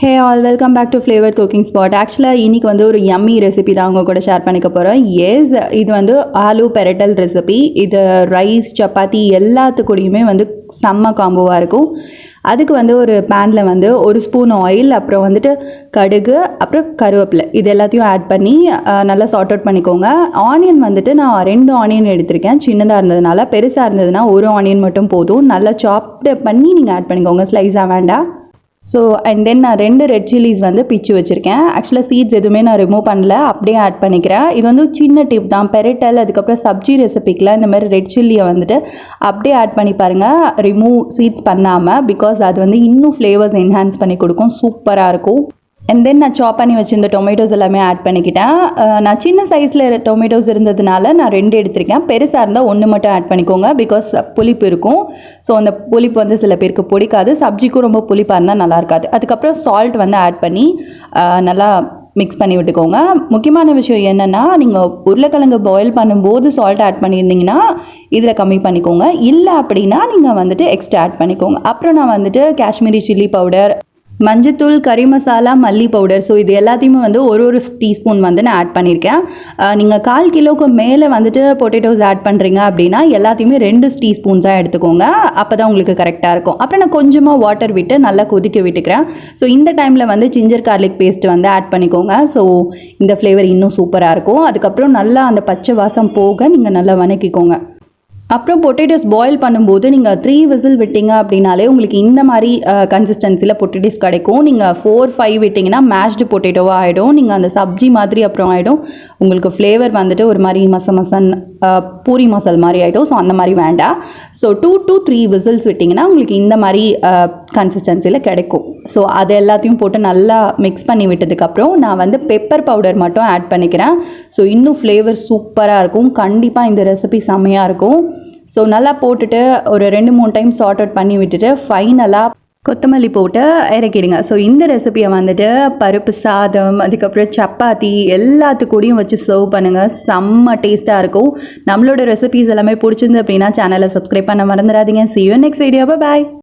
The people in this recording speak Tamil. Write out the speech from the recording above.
Hey all welcome back to flavour cooking spot ஆக்சுவலாக இன்றைக்கி வந்து ஒரு எம்மி ரெசிபி தான் அவங்க கூட ஷேர் பண்ணிக்க போகிறோம் எஸ் இது வந்து ஆலு பெரட்டல் ரெசிபி இது ரைஸ் சப்பாத்தி எல்லாத்துக்கூடையுமே வந்து செம்ம காம்போவாக இருக்கும். அதுக்கு வந்து ஒரு பேனில் வந்து ஒரு ஸ்பூன் ஆயில் அப்புறம் வந்துட்டு கடுகு அப்புறம் கருவேப்பிலை. இது எல்லாத்தையும் ஆட் பண்ணி நல்லா சார்ட் அவுட் பண்ணிக்கோங்க. ஆனியன் வந்துட்டு நான் ரெண்டு ஆனியன் எடுத்திருக்கேன். சின்னதாக இருந்ததுனால பெருசாக இருந்ததுன்னா ஒரு ஆனியன் மட்டும் போதும். நல்லா சாப்டு பண்ணி நீங்கள் ஆட் பண்ணிக்கோங்க. ஸ்லைஸாக வேண்டாம். ஸோ அண்ட் தென் நான் ரெண்டு ரெட் சில்லிஸ் வந்து பிச்சு வச்சுருக்கேன். ஆக்சுவலாக சீட்ஸ் எதுவுமே நான் ரிமூவ் பண்ணல. அப்படியே ஆட் பண்ணிக்கிறேன். இது வந்து சின்ன டிப் தான். பெரட்டல் அதுக்கப்புறம் சப்ஜி ரெசிபிக்கெலாம் இந்த மாதிரி ரெட் சில்லியை வந்துட்டு அப்படியே ஆட் பண்ணி பாருங்கள் ரிமூவ் சீட்ஸ் பண்ணாமல் பிகாஸ் அது வந்து இன்னும் ஃப்ளேவர்ஸ் என்ஹான்ஸ் பண்ணி கொடுக்கும். சூப்பராக இருக்கும். அண்ட் தென் நான் சாப் பண்ணி வச்சிருந்த டொமேட்டோஸ் எல்லாமே ஆட் பண்ணிக்கிட்டேன். நான் சின்ன சைஸில் டொமேட்டோஸ் இருந்ததுனால நான் ரெண்டு எடுத்திருக்கேன். பெருசாக இருந்தால் ஒன்று மட்டும் ஆட் பண்ணிக்கோங்க. பிகாஸ் புளிப்பு இருக்கும். ஸோ அந்த புளிப்பு வந்து சில பேருக்கு பிடிக்காது. சப்ஜிக்கும் ரொம்ப புளிப்பாக இருந்தால் நல்லா இருக்காது. அதுக்கப்புறம் சால்ட் வந்து ஆட் பண்ணி நல்லா மிக்ஸ் பண்ணி விட்டுக்கோங்க. முக்கியமான விஷயம் என்னென்னா நீங்கள் உருளைக்கிழங்கு பாயில் பண்ணும்போது சால்ட் ஆட் பண்ணியிருந்தீங்கன்னா இதில் கம்மி பண்ணிக்கோங்க. இல்லை அப்படின்னா நீங்கள் வந்துட்டு எக்ஸ்ட்ரா ஆட் பண்ணிக்கோங்க. அப்புறம் நான் வந்துட்டு காஷ்மீரி சில்லி பவுடர் மஞ்சத்தூள் கறி மசாலா மல்லி பவுடர் ஸோ இது எல்லாத்தையுமே வந்து ஒரு ஒரு டீஸ்பூன் வந்து நான் ஆட் பண்ணியிருக்கேன். நீங்கள் கால் கிலோவுக்கு மேலே வந்துட்டு பொட்டேட்டோஸ் ஆட் பண்ணுறீங்க அப்படின்னா எல்லாத்தையுமே ரெண்டு டீஸ்பூன்ஸாக எடுத்துக்கோங்க. அப்போ தான் உங்களுக்கு கரெக்டாக இருக்கும். அப்புறம் நான் கொஞ்சமாக வாட்டர் விட்டு நல்லா கொதிக்க விட்டுக்கிறேன். ஸோ இந்த டைமில் வந்து ஜிஞ்சர் கார்லிக் பேஸ்ட் வந்து ஆட் பண்ணிக்கோங்க. ஸோ இந்த ஃப்ளேவர் இன்னும் சூப்பராக இருக்கும். அதுக்கப்புறம் நல்லா அந்த பச்சை வாசம் போக நீங்கள் நல்லா வணக்கிக்கோங்க. அப்புறம் பொட்டேட்டோஸ் பாயில் பண்ணும்போது நீங்கள் த்ரீ விசில் விட்டீங்க அப்படின்னாலே உங்களுக்கு இந்த மாதிரி கன்சிஸ்டன்சியில் பொட்டேட்டோஸ் கிடைக்கும். நீங்கள் ஃபோர் ஃபைவ் விட்டிங்கன்னா மேஷ்டு பொட்டேட்டோவாக ஆகிடும் நீங்கள் அந்த சப்ஜி மாதிரி அப்புறம் ஆகிடும் உங்களுக்கு ஃப்ளேவர் வந்துட்டு ஒரு மாதிரி மச மசன் பூரி மசால் மாதிரி ஆகிடும் ஸோ அந்த மாதிரி வேண்டாம். So two two three whistles விட்டிங்கன்னா உங்களுக்கு இந்த மாதிரி கன்சிஸ்டன்சியில் கிடைக்கும். ஸோ அது எல்லாத்தையும் போட்டு நல்லா மிக்ஸ் பண்ணி விட்டதுக்கப்புறம் நான் வந்து பெப்பர் பவுடர் மட்டும் ஆட் பண்ணிக்கிறேன். ஸோ இன்னும் ஃப்ளேவர் சூப்பராக இருக்கும். கண்டிப்பாக இந்த ரெசிபி செம்மையாக இருக்கும். ஸோ நல்லா போட்டுட்டு ஒரு ரெண்டு மூணு டைம் சார்ட் அவுட் பண்ணி விட்டுட்டு ஃபைனலாக கொத்தமல்லி போட்டு இறக்கிடுங்க. ஸோ இந்த ரெசிபியை வந்துட்டு பருப்பு சாதம் அதுக்கப்புறம் சப்பாத்தி எல்லாத்துக்கூடயும் வச்சு சர்வ் பண்ணுங்கள் செம்ம டேஸ்ட்டாக இருக்கும். நம்மளோட ரெசிபிஸ் எல்லாமே பிடிச்சிருந்து அப்படின்னா சேனலை சப்ஸ்கிரைப் பண்ண மறந்துடாதீங்க. See you next video bye